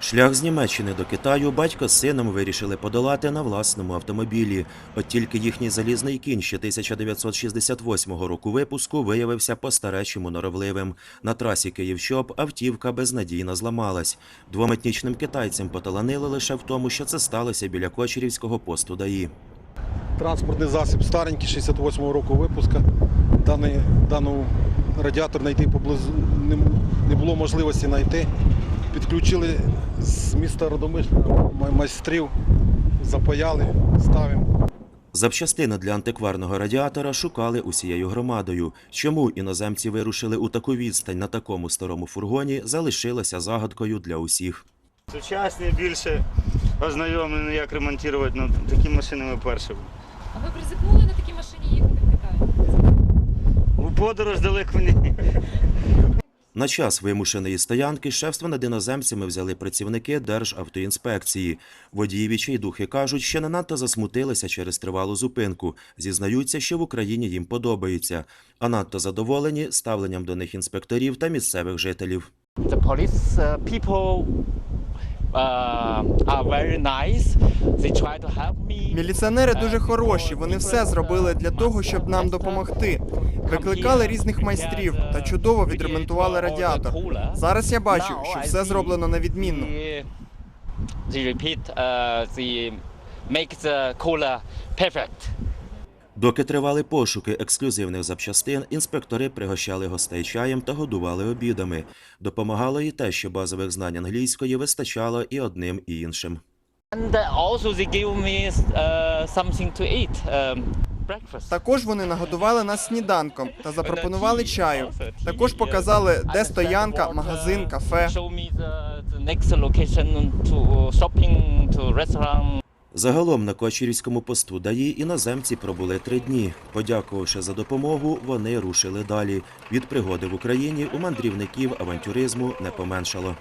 Шлях з Німеччини до Китаю батько з сином вирішили подолати на власному автомобілі. От тільки їхній залізний кінь ще 1968 року випуску виявився по-старечому норовливим. На трасі Київ-Чоп автівка безнадійно зламалась. Двом етнічним китайцям поталанили лише в тому, що це сталося біля Кочерівського посту ДАІ. Транспортний засіб старенький, 68-го року випуска. Даний, дану радіатор знайти поблизу не було можливості знайти. Підключили з міста Родомишля майстрів, запаяли, ставимо. Запчастини для антикварного радіатора шукали усією громадою. Чому іноземці вирушили у таку відстань на такому старому фургоні, залишилося загадкою для усіх. Сучасні більше ознайомлені, як ремонтувати, ну такі машини ми перші. А ви б ризикнули на такій машині їхати в Китай? У подорож далеко ні. На час вимушеної стоянки шефство над іноземцями взяли працівники Державтоінспекції. Водії відчайдухи кажуть, що не надто засмутилися через тривалу зупинку. Зізнаються, що в Україні їм подобається, а надто задоволені ставленням до них інспекторів та місцевих жителів. the police uh, people Міліціонери дуже хороші. Вони все зробили для того, щоб нам допомогти. Викликали різних майстрів та чудово відремонтували радіатор. Зараз я бачу, що все зроблено на відмінно. Uh, they make the cooler perfect. Доки тривали пошуки ексклюзивних запчастин, інспектори пригощали гостей чаєм та годували обідами. Допомагало і те, що базових знань англійської вистачало і одним, і іншим. Uh, uh, um. Також вони нагодували нас сніданком та запропонували чаю. Також показали, де стоянка, магазин, кафе. Загалом на Кочерівському посту ДАІ іноземці пробули три дні. Подякувавши за допомогу, вони рушили далі. Від пригоди в Україні у мандрівників авантюризму не поменшало.